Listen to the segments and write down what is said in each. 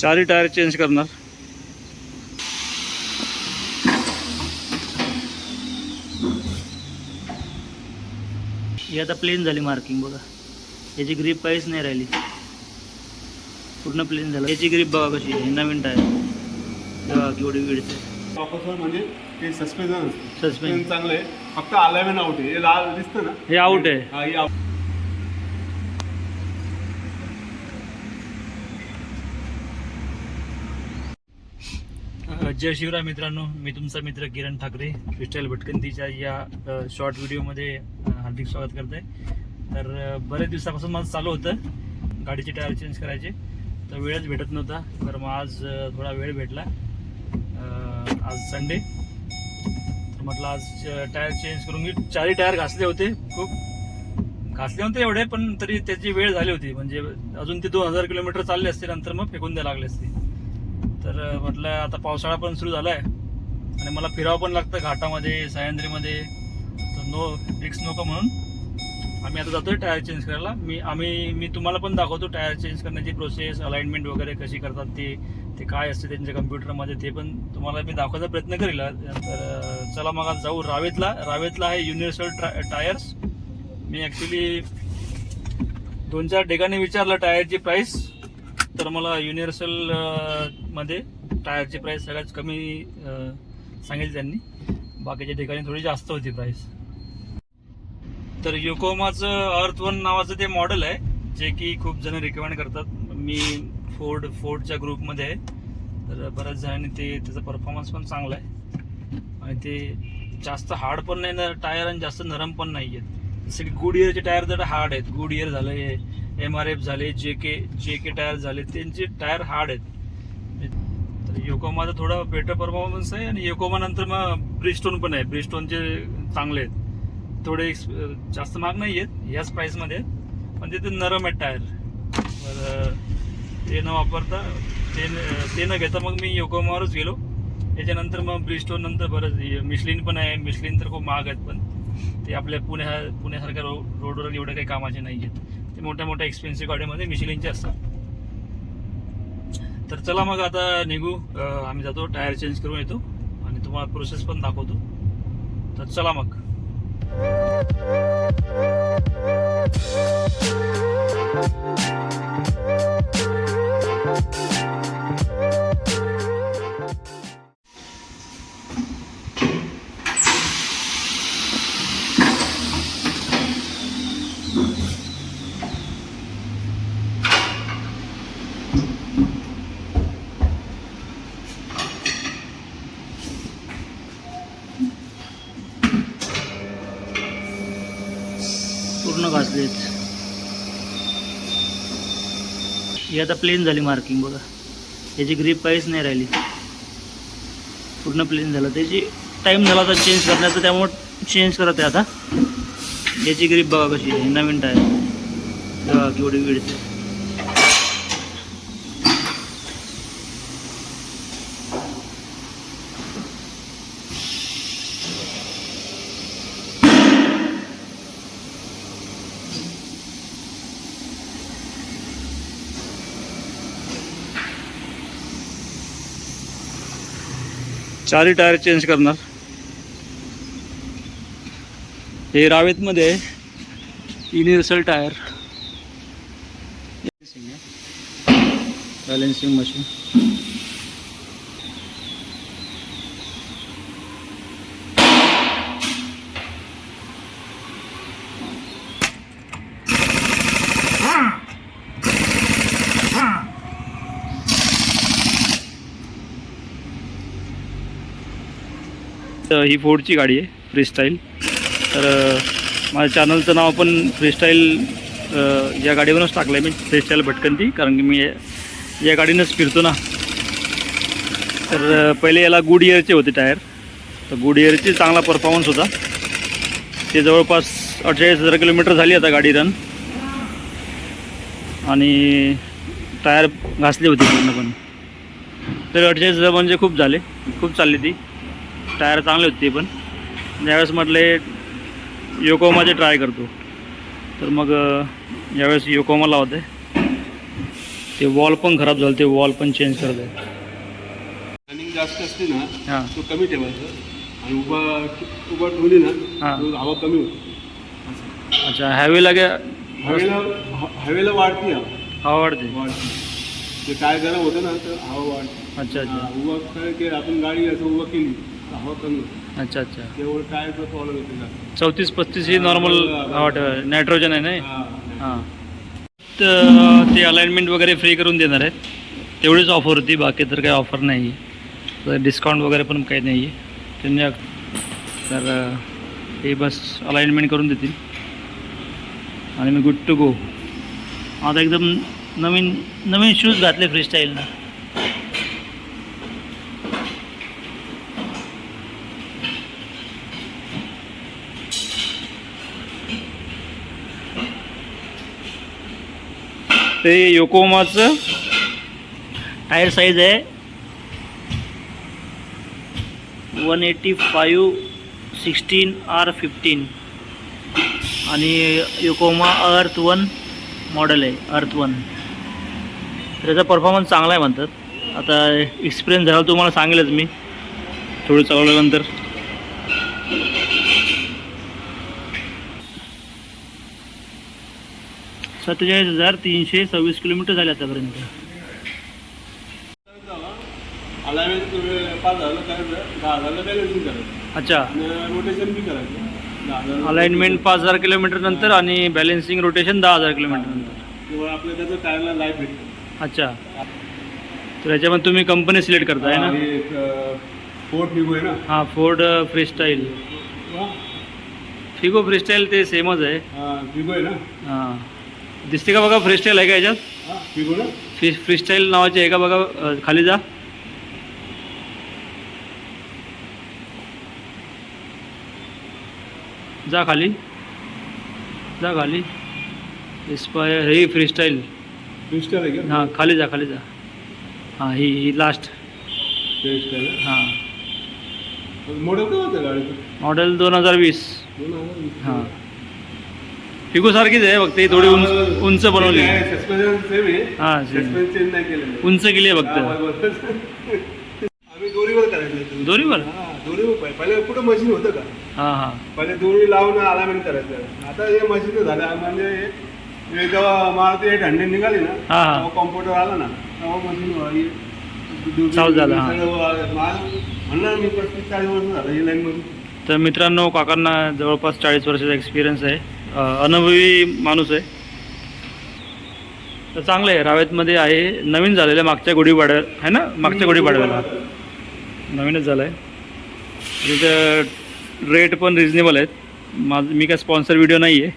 चारही tyre change करणार. ही आता प्लेन झाली मार्किंग बघा. याची ग्रीप काहीच नाही राहिली. पूर्ण प्लेन झालं. याची ग्रीप बघा कशी आहे. नवीन टायर बघा केवढी विडते म्हणजे ते सस्पेन्शन सस्पेन्स चांगलं आहे. फक्त अलायमेंट आउट आहे. हे लाल दिसतं ना? हे आउट आहे हा हे out. अ, जय शिवराय मित्रांनो. मी तुमचा मित्र किरण ठाकरे क्रिस्टल भटकंतीच्या या शॉर्ट व्हिडिओमध्ये हार्दिक स्वागत करते तर बऱ्याच बरेच दिवसापासून माझं चालू होतं. गाडीचे टायर चेंज करायचे. तर वेळच भेटत नव्हता. तर मग आज थोडा वेळ भेटला. आज संडे तर म्हटलं आज टायर चेंज करून मी चारही टायर घासले होते. खूप घासले होते एवढे पण तरी त्याची वेळ झाली होती. म्हणजे अजून ते दोन हजार किलोमीटर चालले असते नंतर मग फेकून द्यायला लागले असते. तर म्हटलं आता पावसाळा पण सुरू झाला आहे आणि मला फिरावं पण लागतं घाटामध्ये सह्याद्रीमध्ये. तर नो रिक्स नको म्हणून आम्ही आता जातोय टायर चेंज करायला. मी आम्ही मी तुम्हाला पण दाखवतो टायर चेंज करण्याची प्रोसेस अलाइनमेंट वगैरे कशी करतात ते ते काय असते त्यांच्या कम्प्युटरमध्ये ते पण तुम्हाला मी दाखवायचा प्रयत्न करेल. तर चला मग आज जाऊ रावेतला. रावेतला आहे युनिव्हर्सल टायर्स मी ॲक्च्युली दोन चार ठिकाणी विचारलं टायरची प्राईस तर मला युनिव्हर्सलमध्ये टायरची प्राईस सगळ्यात कमी सांगितली त्यांनी. बाकीच्या ठिकाणी थोडी जास्त होती प्राइस तर योकोमाचं अर्थ वन नावाचं ते मॉडेल आहे जे की खूप जण रिकमेंड करतात. मी फोर्ड फोर्डच्या ग्रुपमध्ये आहे. तर बऱ्याच जणांनी ते त्याचा परफॉर्मन्स पण चांगला आहे. आणि ते जास्त हार्ड पण नाही ना टायर आणि जास्त नरम पण नाही आहेत जसं की गुड इयरचे टायर जर हार्ड आहेत. गुड इयर झालं एम आर एफ झाले जे के जे के टायर झाले त्यांचे टायर हार्ड आहेत. तर योकोमाचं थोडं बेटर परफॉर्मन्स आहे आणि योकोमा नंतर मग ब्रिस्टोन पण आहे. ब्रिस्टोनचे चांगले आहेत. थोडे जास्त महाग नाही आहेत याच प्राईसमध्ये पण ते नरम आहेत टायर तर ते न वापरता ते न- ते न घेता मग मी योकोमावरच गेलो. त्याच्यानंतर मग ब्रिस्टोन नंतर बरंच मिशलिन पण आहे. मिशलिन तर खूप महाग आहेत पण ते आपल्या पुण्या पुण्यासारख्या रो रोडवर एवढं काही कामाचे नाही आहेत. ते मोठ्या मोठ्या एक्सपेन्सिव्ह गाड्यामध्ये मिशिलिनचे असतात. तर चला मग आता निघू. आम्ही जातो टायर चेंज करून येतो आणि तुम्हाला प्रोसेस पण दाखवतो. तर चला मग. पूर्ण तेच ही आता प्लेन झाली मार्किंग बघा. याची ग्रीप काहीच नाही राहिली. पूर्ण प्लेन झालं. त्याची टाईम झाला आता चेंज करण्याचा त्यामुळे चेंज करत आहे आता. याची ग्रीप बघा कशी आहे. नवीन टायर बघा केवढी विडते चारही टायर चेंज करणार. हे रावेतमध्ये युनिव्हर्सल टायर बॅलेन्सिंग मशीन तर ही फोर्डची गाडी आहे फ्रीस्टाईल तर माझ्या चॅनलचं नाव पण फ्रीस्टाईल या गाडीवरूनच टाकलं आहे मी फ्रीस्टाईल भटकंती कारण की मी या- गाडीनंच फिरतो ना. तर पहिले याला गुड इयरचे होते टायर. तर गुड इयरचे चांगला परफॉर्मन्स होता. ते जवळपास अठ्ठेचाळीस हजार किलोमीटर झाली आता गाडी रन आणि टायर घासली होती पूर्णपणे. तर अठ्ठेचाळीस हजार म्हणजे खूप झाले खूप चालली ती. टायर चांगले होते ते पण. ज्यावेळेस म्हटले योकोमाचे ट्राय करतो. तर मग यावेळेस योकोमा लावते. ते वॉल पण खराब झालं ते वॉल पण चेंज करत रनिंग जास्त असते ना हां. तो कमी ठेवायचं. आणि उभा उभा ठेवली ना हां. तो हवा कमी होते. अच्छा हॅवी लागे हवेला हवेला वाढते हवा वाढते. वाढते. ते टायर गरम होतं ना तर हवा वाढते. अच्छा अच्छा. उभा काय की आपण गाडी असं उभं केली होते अच्छा अच्छा. प्रॉब्लेम येते जास्त. चौतीस पस्तीस ही नॉर्मल नायट्रोजन आहे ना? हा. हां. तर ते अलाइनमेंट वगैरे फ्री करून देणार आहेत. तेवढीच ऑफर होती बाकी तर काही ऑफर नाही. डिस्काउंट वगैरे पण काही नाही. आहे त्यांनी तर हे बस अलाइनमेंट करून देतील. आणि मी गुड टू गो आता एकदम नवीन नवीन शूज घातले फ्रीस्टाईलनं ते योकोमाचं टायर साईज आहे. One eighty five sixteen R fifteen आणि योकोमा अर्थ वन मॉडेल आहे अर्थ वन त्याचा परफॉर्मन्स चांगला आहे म्हणतात. आता एक्सपिरियन्स झाला तुम्हाला सांगेलच मी. थोडं चालवल्यानंतर सत्तेचाळीस हजार तीनशे सव्वीस किलोमीटर झाले आतापर्यंत. अच्छा. अलाइनमेंट पाच हजार किलोमीटर नंतर आणि बॅलेन्सिंग रोटेशन दहा हजार किलोमीटर नंतर. अच्छा. तर याच्यामध्ये तुम्ही कंपनी सिलेक्ट करताय ना? फोर्ट निघू आहे ना? हां फोर्ड फ्रीस्टाईल फिगो फ्रीस्टाईल ते सेमच आहे. फिगो आहे ना? हां. दिसते का बघा फ्रीस्टाईल आहे का याच्यात? हा फ्री फ्रीस्टाईल नावाची आहे का बघा खाली जा. जा खाली. जा खाली. इस्पायर ही फ्रीस्टाईल आहे का? हां खाली जा खाली जा. हां ही ही लास्ट क्रिस्टल हां. मॉडेल काय होतं गाडीचं? मॉडेल दोन हजार वीस. हां. फिगो सारखीच आहे फक्त ही थोडी उंच उंच बनवली. हां. उंच केली आहे फक्त. दोरीवर करायचं दोरीवर? हा दोरीवर पहिले कुठं मशीन होतं का? हां हां. पहिले दोरी लावून अलायमेंट करायचं. आता हे मशीन झालं. म्हणजे जेव्हा मारुती निघाली ना कॉम्प्युटर आला ना तेव्हा मशीन चालू झालं. म्हणलं मी पस्तीस चाळीस वर्ष झालं ही लाईन मध्ये तर मित्रांनो काकांना जवळपास चाळीस वर्षाचा एक्सपिरियन्स आहे. अनुभवी माणूस आहे. तर चांगलं आहे रावेतमध्ये आहे नवीन झालेलं आहे मागच्या गुढीपाडव्या आहे ना? मागच्या गुढीपाडव्याला. नवीनच झालं आहे तिथं रेट पण रिजनेबल आहेत. माझं मी काय स्पॉन्सर व्हिडिओ नाही आहे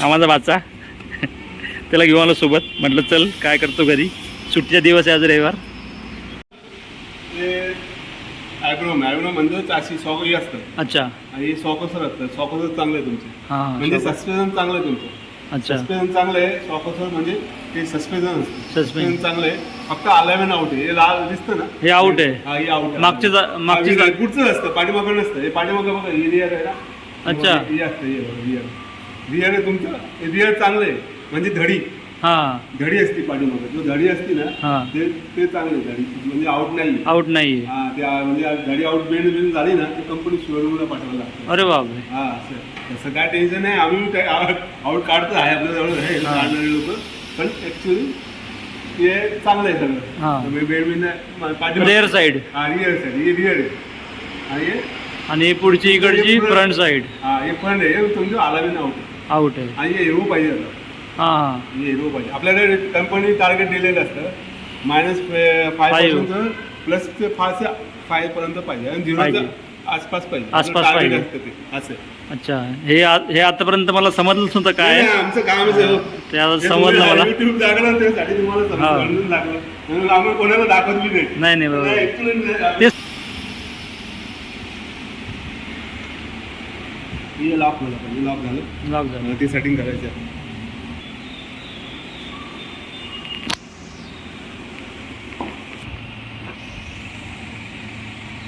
हा माझा वाचा. त्याला घेऊन आलो सोबत. म्हटलं चल काय करतो घरी? सुट्टीचा दिवस आहे आज रविवार. आयब्रो आयब्रो म्हणजे चारशे सॉक हे असतं अच्छा. आणि सॉकसर असतं सॉकसर चांगलं आहे तुमचे. हां म्हणजे सस्पेन्शन चांगलं आहे तुमचं. अच्छा. सस्पेन्शन चांगलं आहे. सॉकसर म्हणजे ते सस्पेन्शन. सस्पेन्शन. चांगलं आहे. फक्त अलायमेंट आउट आहे. हे लाल दिसतं ना? हे out आहे. हा हे आउट मागचे जा- मागचे जा- पुढचं असतं. पाठीमागं नसतं. हे पाठीमागं बघा हे रिअर आहे ना? अच्छा. हे असतं हे बघा रिअर रिअर आहे तुमचं. हे रिअर चांगलं आहे. म्हणजे धडी हां. धडी असते पाठीमागं. जो धडी असते ना हां. ते ते चांगलं आहे धडी. म्हणजे आउट नाही आउट नाही आहे हा म्हणजे धडी आउट बेंड बिंड झाली ना ते कंपनी शोरूमला पाठवायला लागतं. अरे बापरे. हा असं. तसं काय टेन्शन नाही. आम्ही आउट काढतो आहे आपल्या जवळ आहे हा. काढणारे लोक. पण ऍक्च्युली ते चांगलं आहे हा. सगळं बेड बिंड रेअर साईड हा रिअर साईड हे रिअर आहे. आणि हे आणि पुढची इकडची फ्रंट साईड हा हे फ्रंट आहे. हे तुमचं आलावीन आउट आउट आहे. आणि हे हिरो पाहिजे आता. हां. पाहिजे आपल्याकडे कंपनी टार्गेट दिलेलं असतं. Minus five Five. पर्यंत प्लस ते फाय फाय पर्यंत पाहिजे. आणि. झिरोच्या आसपास पाहिजे. आसपास आपलं target पाहिजे. असतं ते. असं अच्छा. हे आ- हे आतापर्यंत मला समजलंच नव्हतं काय नाही, आमचं कामच आहे. ते आता हे समजलं तुम्ही मला. YouTube टाकलं त्यासाठी तुम्हाला हा. समजून लागलं म्हणून आम्ही कोणाला नाही. नाही नाही बरोबर. नाही, actually नाही. तेच हे लॉक झालं. पाहिजे लॉक झालं. लॉक झालं. ते सेटिंग करायचं आहे.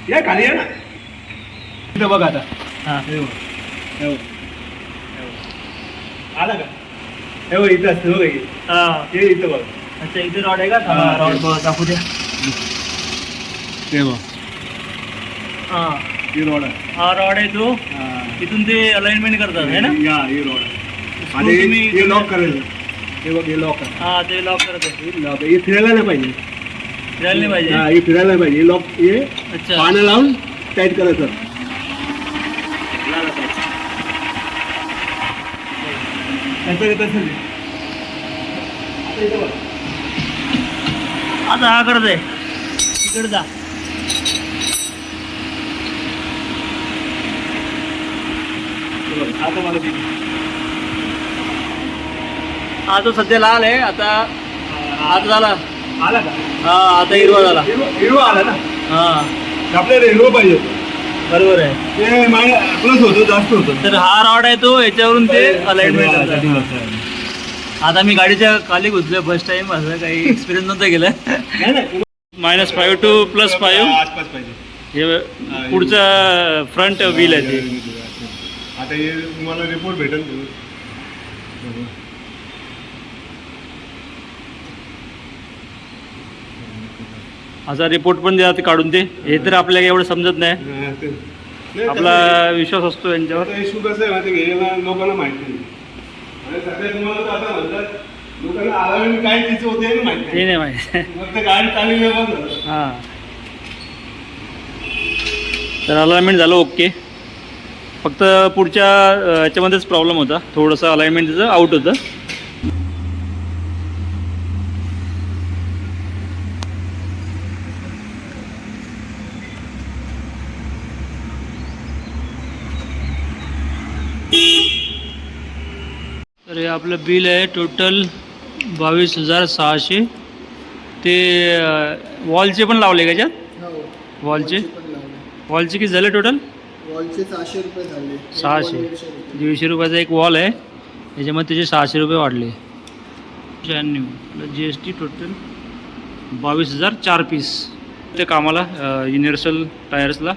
या खाली या ना. इथं बघ आता. हां. हे बघ. हे बघ. हे बघ. आला का? हे बघ इथं असतं बघ हे. हां. हे इथं बघ. अच्छा इथे रॉड आहे का? हा, रॉड. दाखवू द्या. ते बघ. हा. ही रोड आहे. हा रॉड आहे तो. हा. ते अलाइनमेंट करतात है ना? या ही रोड आहे. आणि तुम्ही- हे लॉक करायचं हे बघ हे लॉक आहे. हा ते लॉक करत आहे. हे lock आहे. हे फिरायला नाही पाहिजे. फिरायला हा पाहिजे. हे फिरायला पाहिजे. लॉक हे अच्छा. पानं लावून टाईट करायचं. आता इथं बघ. आता हा करत आहे. तिकडे जा. हे बघ, आता मला ते- हा तो सध्या लाल आहे. आता आता झाला. आला का? हा आता हिरवा झाला. हिरो हिरो आला ना? हा. आपल्याला हिरो पाहिजे बरोबर आहे. ते माय प्लस होतं जास्त होतं. तर हा रॉड आहे तो याच्यावरून ते अलाइनमेंट आता मी गाडीच्या खाली घुसलोय फर्स्ट टाइम असं काही एक्सपिरियन्स नव्हतं गेलं नाही minus five to plus five आसपास पाहिजे. हे पुढचं फ्रंट व्हील आहे ते. आता हे तुम्हाला रिपोर्ट भेटेल. असा रिपोर्ट पण द्या ते काढून ते. हे तर आपल्याला एवढं समजत नाही. आपला विश्वास असतो यांच्यावर. इश्यू कसं आहे माहिती लोकांना माहिती नाही. आणि सध्या तुम्हाला तर आता म्हणतात लोकांना काय तिचं होते हे माहिती ते नाही नाही माहिती. मग ते गाडी झालं. हां. तर अलाइनमेंट झालं ओके फक्त पुढच्या अं, याच्यामध्येच प्रॉब्लेम होता. थोडंसं अलाइनमेंट त्याचं आउट होतं. तर हे आपलं बिल आहे टोटल बावीस हजार सहाशे. ते वॉलचे पण लावले का याच्यात? हो. वॉलचे? वॉलचे किती झाले टोटल? वॉलचे सहाशे रुपये झाले. सहाशे. दीडशे रुपये. दीडशे रुपयाचा एक वॉल आहे. याच्यामध्ये त्याचे सहाशे रुपये वाढले. शहाण्णव. जी एस टी टोटल बावीस हजार चार पीस ते कामाला युनिव्हर्सल टायर्सला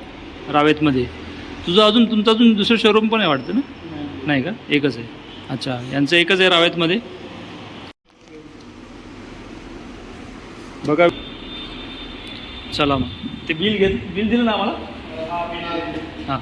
रावेतमध्ये. तुझं अजून तुमचं अजून दुसरं शोरूम पण आहे वाटतं ना. नाही का? एकच आहे. अच्छा यांचं एकच आहे रावेतमध्ये? बघा. चला मग. ते बिल घेत बिल दिलं ना आम्हाला? हां